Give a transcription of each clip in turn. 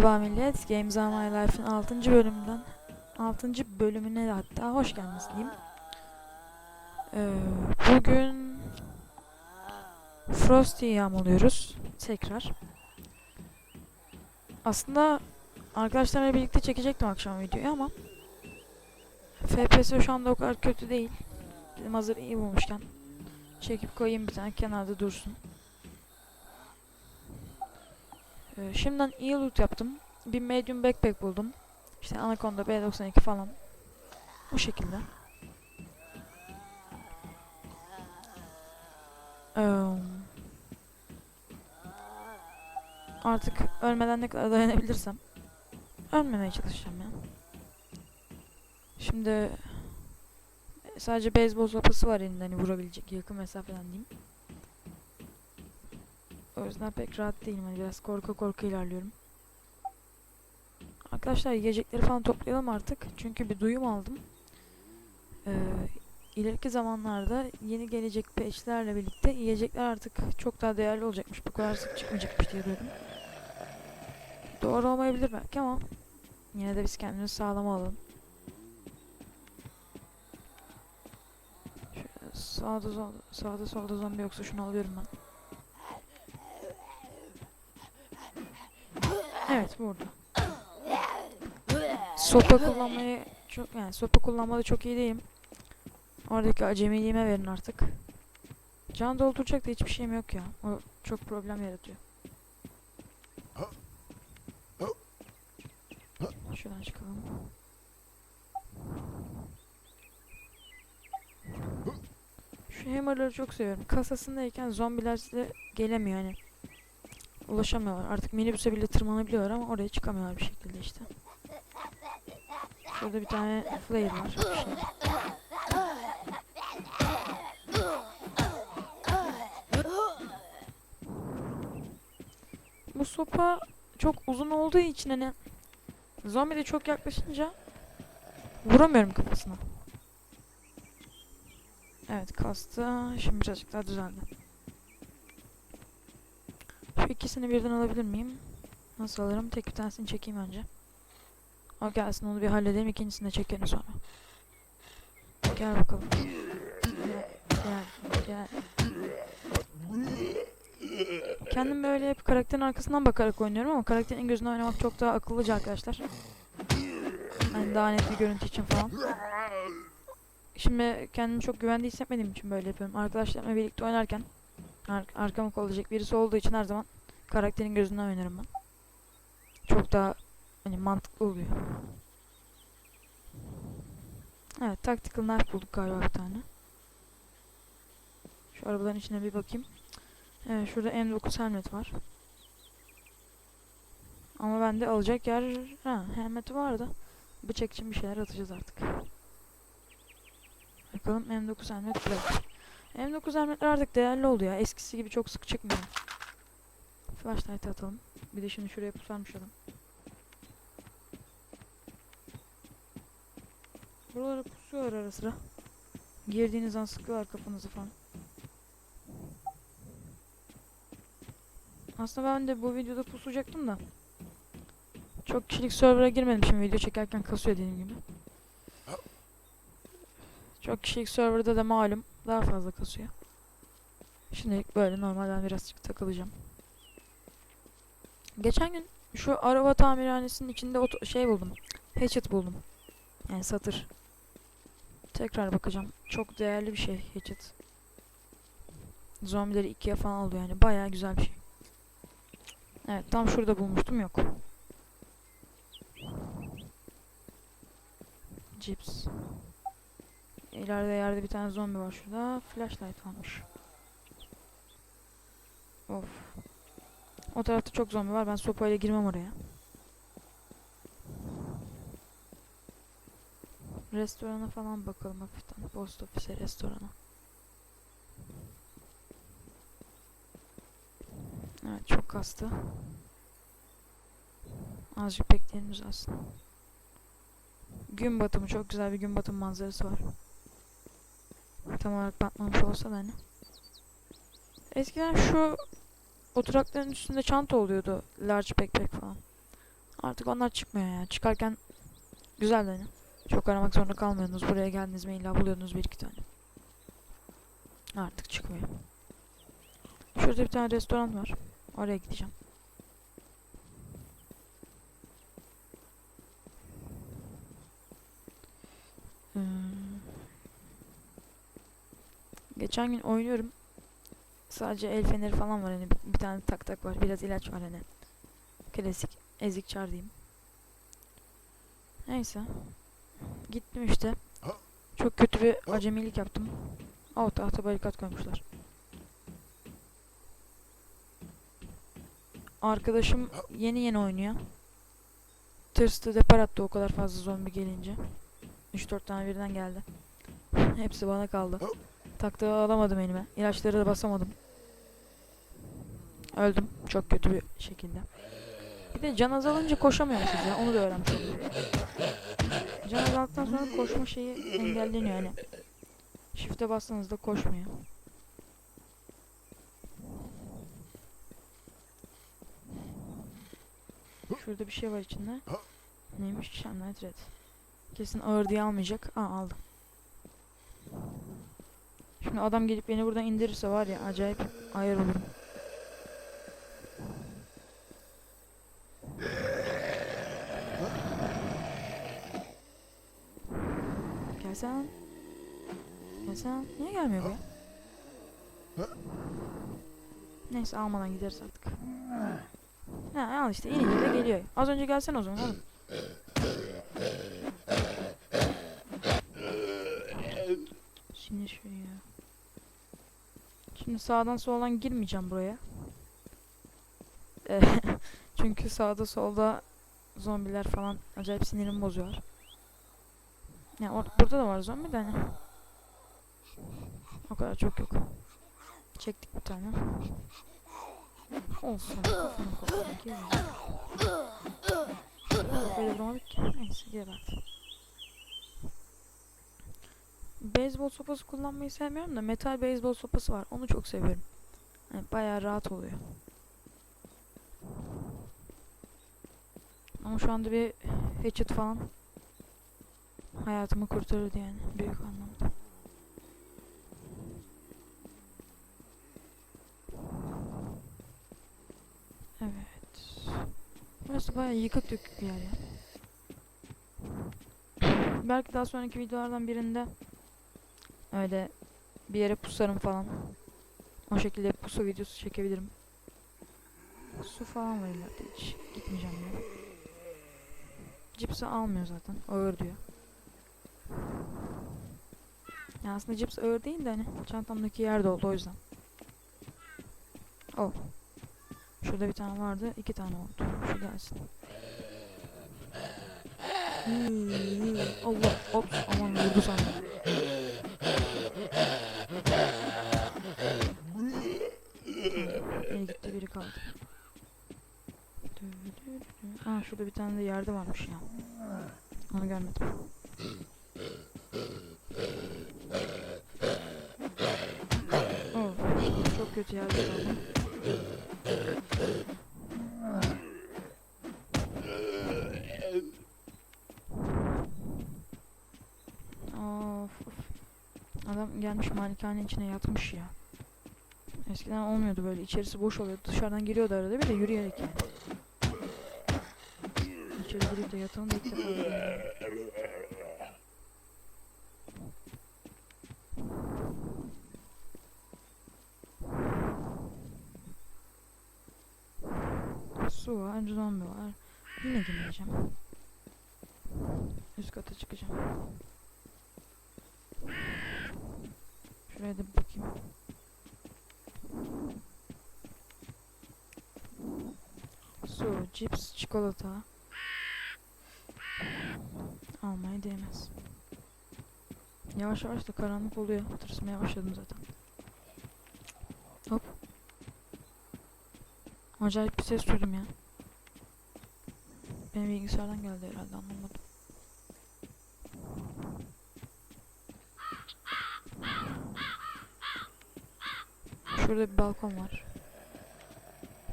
Merhaba millet. Games on My Life'ın 6. bölümünden 6. bölümüne hatta hoş geldiniz diyeyim. Ee, bugün Frosty'yi yağmalıyoruz. Tekrar. Aslında arkadaşlarla birlikte çekecektim akşam videoyu ama FPS şu anda o kadar kötü değil. Dedim hazır iyi bulmuşken çekip koyayım bir tane kenarda dursun. Ee, şimdiden iyi loot yaptım. Bir medium backpack buldum. İşte Anaconda B92 falan. Bu şekilde. Eee, artık ölmeden ne kadar dayanabilirsem ölmemeye çalışacağım ya. Şimdi sadece beyzbol sopası var elinde hani vurabilecek yakın mesafeden diyeyim. O yüzden pek rahat değilim. Hani biraz korku korku ilerliyorum. Arkadaşlar yiyecekleri falan toplayalım artık. Çünkü bir duyum aldım. Ee, ileriki zamanlarda yeni gelecek patchlerle birlikte yiyecekler artık çok daha değerli olacakmış. Bu kadar sık çıkmayacakmış diye duydum. Doğru olmayabilir belki ama yine de biz kendimizi sağlama alalım. Şöyle sağda solda, sağda solda zombi yoksa şunu alıyorum ben. Evet burada. Sopa kullanmayı çok yani sopa kullanmada çok iyi değilim. Oradaki acemiliğime verin artık. Can dolduracak da hiçbir şeyim yok ya. O çok problem yaratıyor. Şuradan çıkalım. Şu hammerları çok seviyorum. Kasasındayken zombiler size gelemiyor hani. Ulaşamıyorlar. Artık minibüse bile tırmanabiliyorlar ama oraya çıkamıyorlar bir şekilde işte. Şurada bir tane flare var. Bu sopa çok uzun olduğu için hani zombi de çok yaklaşınca vuramıyorum kafasına. Evet kastı. Şimdi birazcık daha düzeldi. İkisini birden alabilir miyim? Nasıl alırım? Tek bir tanesini çekeyim önce. O gelsin onu bir halledelim. ikincisini de çekelim sonra. Gel bakalım. Gel. Gel. Kendim böyle hep karakterin arkasından bakarak oynuyorum ama karakterin gözünden oynamak çok daha akıllıca arkadaşlar. Hani daha net bir görüntü için falan. Şimdi kendimi çok güvende hissetmediğim için böyle yapıyorum. Arkadaşlarımla birlikte oynarken ar arkamı kollayacak birisi olduğu için her zaman karakterin gözünden oynarım ben. Çok daha hani mantıklı oluyor. Evet, tactical knife bulduk galiba bir tane. Şu arabaların içine bir bakayım. Evet, şurada M9 helmet var. Ama bende alacak yer... Ha, helmeti var da. Bıçak için bir şeyler atacağız artık. Bakalım M9 helmet black. M9 helmetler artık değerli oldu ya. Eskisi gibi çok sık çıkmıyor. Flashlight atalım. Bir de şimdi şuraya pusarmış adam. Buralara pusuyorlar ara sıra. Girdiğiniz an sıkıyorlar kafanızı falan. Aslında ben de bu videoda pusacaktım da. Çok kişilik server'a girmedim şimdi video çekerken kasıyor dediğim gibi. Çok kişilik serverda da malum daha fazla kasıyor. Şimdilik böyle normalden birazcık takılacağım. Geçen gün şu araba tamirhanesinin içinde şey buldum. Hatchet buldum. Yani satır. Tekrar bakacağım. Çok değerli bir şey hatchet. Zombileri ikiye falan alıyor yani. Bayağı güzel bir şey. Evet tam şurada bulmuştum yok. Cips. İleride yerde bir tane zombi var şurada. Flashlight varmış. Of. O tarafta çok zombi var. Ben sopayla girmem oraya. Restorana falan bakalım hafiften. Post ofise restorana. Evet çok kastı. Azıcık bekleyelim düzelsin. Gün batımı çok güzel bir gün batımı manzarası var. Tam olarak batmamış olsa da hani. Eskiden şu oturakların üstünde çanta oluyordu. Large backpack falan. Artık onlar çıkmıyor ya. Çıkarken güzel de hani. Çok aramak zorunda kalmıyorsunuz. Buraya geldiniz mi illa buluyorsunuz bir iki tane. Artık çıkmıyor. Şurada bir tane restoran var. Oraya gideceğim. Hmm. Geçen gün oynuyorum. Sadece el feneri falan var hani bir, tane tak tak var. Biraz ilaç var hani. Klasik ezik çar diyeyim. Neyse. Gittim işte. Çok kötü bir acemilik yaptım. O tahta barikat koymuşlar. Arkadaşım yeni yeni oynuyor. Tırstı depar attı o kadar fazla zombi gelince. 3-4 tane birden geldi. Hepsi bana kaldı. Taktığı alamadım elime. İlaçları da basamadım. Öldüm çok kötü bir şekilde. Bir de can azalınca koşamıyormuşuz ya onu da öğrenmiş oldum. Can azaldıktan sonra koşma şeyi engelleniyor yani. Shift'e bastığınızda koşmuyor. Şurada bir şey var içinde. Neymiş? Shamlight Red. Kesin ağır diye almayacak. Aa aldı. Şimdi adam gelip beni buradan indirirse var ya acayip ayar olurum. Gelsene. Gelsene. Niye gelmiyor bu ya? Neyse almadan gideriz artık. Ha al işte inince de geliyor. Az önce gelsene o zaman oğlum. Şimdi şuraya. Şimdi sağdan soldan girmeyeceğim buraya. Çünkü sağda solda zombiler falan acayip sinirimi bozuyorlar. Ya or- burada da var zombi de hani. O kadar çok yok. Çektik bir tane. Olsun. Böyle vuramadık ki. Neyse geberdi. Beyzbol sopası kullanmayı sevmiyorum da metal beyzbol sopası var. Onu çok seviyorum. Yani bayağı rahat oluyor. Ama şu anda bir hatchet falan hayatımı kurtarırdı yani büyük anlamda. Evet. Burası bayağı yıkık dökük bir yer ya. Belki daha sonraki videolardan birinde öyle bir yere pusarım falan. O şekilde pusu videosu çekebilirim. Su falan var ileride hiç gitmeyeceğim ya. Cipsi almıyor zaten. Ağır diyor. Ya aslında cips ağır değil de hani çantamdaki yer doldu o yüzden. Oh. Şurada bir tane vardı. iki tane oldu. Şu gelsin. Hmm, Allah. Ops. Aman vurdu sandım. Biri gitti biri kaldı. Ha şurada bir tane de yerde varmış ya. Onu görmedim. Oh, çok kötü kaldım. Of, of. Adam gelmiş malikanenin içine yatmış ya. Eskiden olmuyordu böyle. İçerisi boş oluyordu. Dışarıdan giriyordu arada bir de yürüyerek yani. İçeri girip de yatanı da ilk defa Su var, zombi var. Yine girmeyeceğim. Üst kata çıkacağım. Şuraya da bir bakayım. Su, cips, çikolata. Almaya değmez. Yavaş yavaş da karanlık oluyor. Tırsmaya başladım zaten. Hop. Acayip bir ses duydum ya. Benim bilgisayardan geldi herhalde anlamadım. Şurada bir balkon var.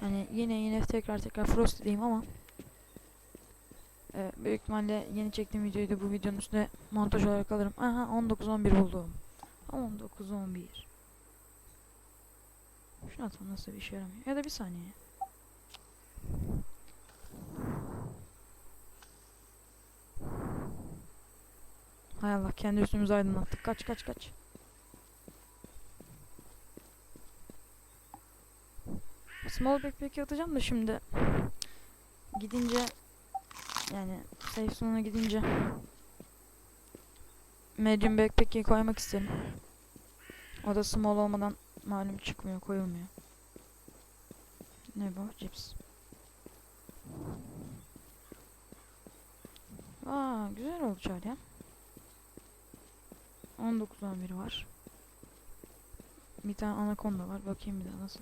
Hani yine yine tekrar tekrar Frost diyeyim ama Ee, büyük ihtimalle yeni çektiğim videoyu da bu videonun üstüne montaj olarak alırım. Aha 19-11 buldum. 19-11. Şunu atalım nasıl bir işe yaramıyor. Ya da bir saniye. Hay Allah kendi üstümüzü aydınlattık. Kaç kaç kaç. Small backpack'i atacağım da şimdi gidince yani safe zone'a gidince medium backpack'i koymak isterim. O da small olmadan malum çıkmıyor, koyulmuyor. Ne bu? Cips. Aa, güzel oldu Charlie ya. 19 11 var. Bir tane anakonda var. Bakayım bir daha nasıl.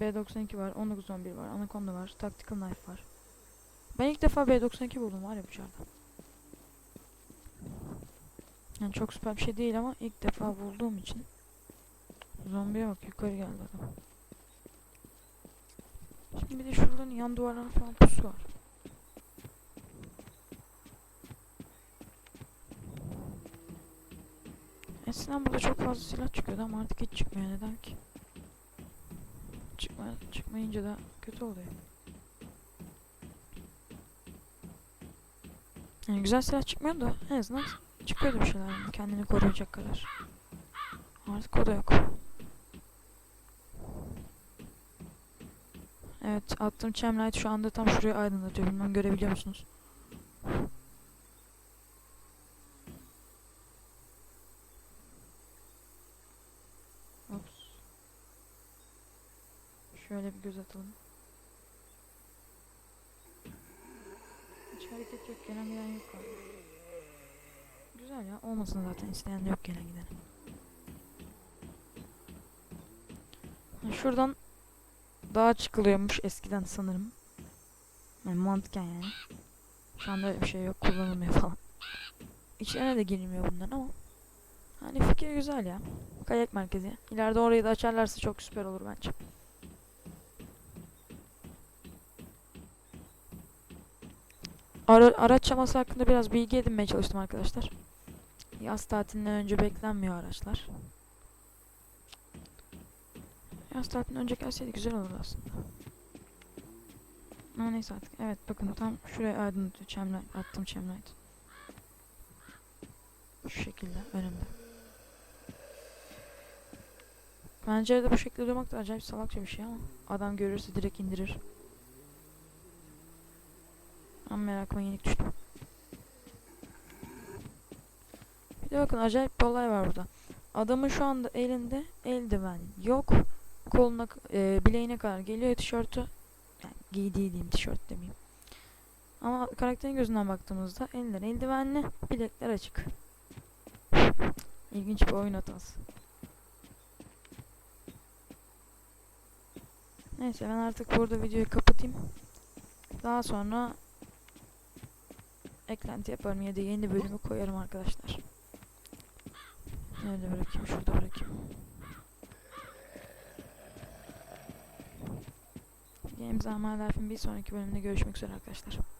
B92 var. 19 11 var. Anakonda var. Tactical knife var. Ben ilk defa B92 buldum var ya bu çarda. Yani çok süper bir şey değil ama ilk defa bulduğum için. Zombiye bak yukarı geldi adam. Şimdi bir de şuraların yan duvarlarına falan pusu var. Eskiden burada çok fazla silah çıkıyordu ama artık hiç çıkmıyor. Neden ki? Çıkma, çıkmayınca da kötü oluyor. Yani güzel silah çıkmıyor da en azından çıkıyordu bir şeyler yani kendini koruyacak kadar. Artık o da yok. Evet attığım chemlight şu anda tam şurayı aydınlatıyor. Bilmem görebiliyor musunuz? Ops. Şöyle bir göz atalım. Hiç hareket yok. Gelen giden yok galiba. Güzel ya. Olmasın zaten. isteyen de yok gelen giden. Şuradan dağa çıkılıyormuş eskiden sanırım. Yani mantıken yani. Şu anda öyle bir şey yok. Kullanılmıyor falan. İçlerine de girilmiyor bundan ama. Hani fikir güzel ya. Kayak merkezi. İleride orayı da açarlarsa çok süper olur bence. Ara, araç çaması hakkında biraz bilgi edinmeye çalıştım arkadaşlar. Yaz tatilinden önce beklenmiyor araçlar. Yaz tatilinden önce gelseydi güzel olurdu aslında. Ama neyse artık. Evet bakın tam şuraya aydınlatıyor. Chemlight. Attım Chemlight. Şu şekilde önümde. Pencerede bu şekilde durmak da acayip salakça bir şey ama adam görürse direkt indirir. Ama merakıma yenik düştüm. Bir de bakın acayip bir olay var burada. Adamın şu anda elinde eldiven yok. Koluna, e, bileğine kadar geliyor tişörtü. Yani giydiği diyeyim tişört demeyeyim. Ama karakterin gözünden baktığımızda eller eldivenli, bilekler açık. İlginç bir oyun hatası. Neyse ben artık burada videoyu kapatayım. Daha sonra eklenti yaparım ya da yeni bölümü koyarım arkadaşlar. Nerede bırakayım? Şurada bırakayım. Games Ama Life'in bir sonraki bölümünde görüşmek üzere arkadaşlar.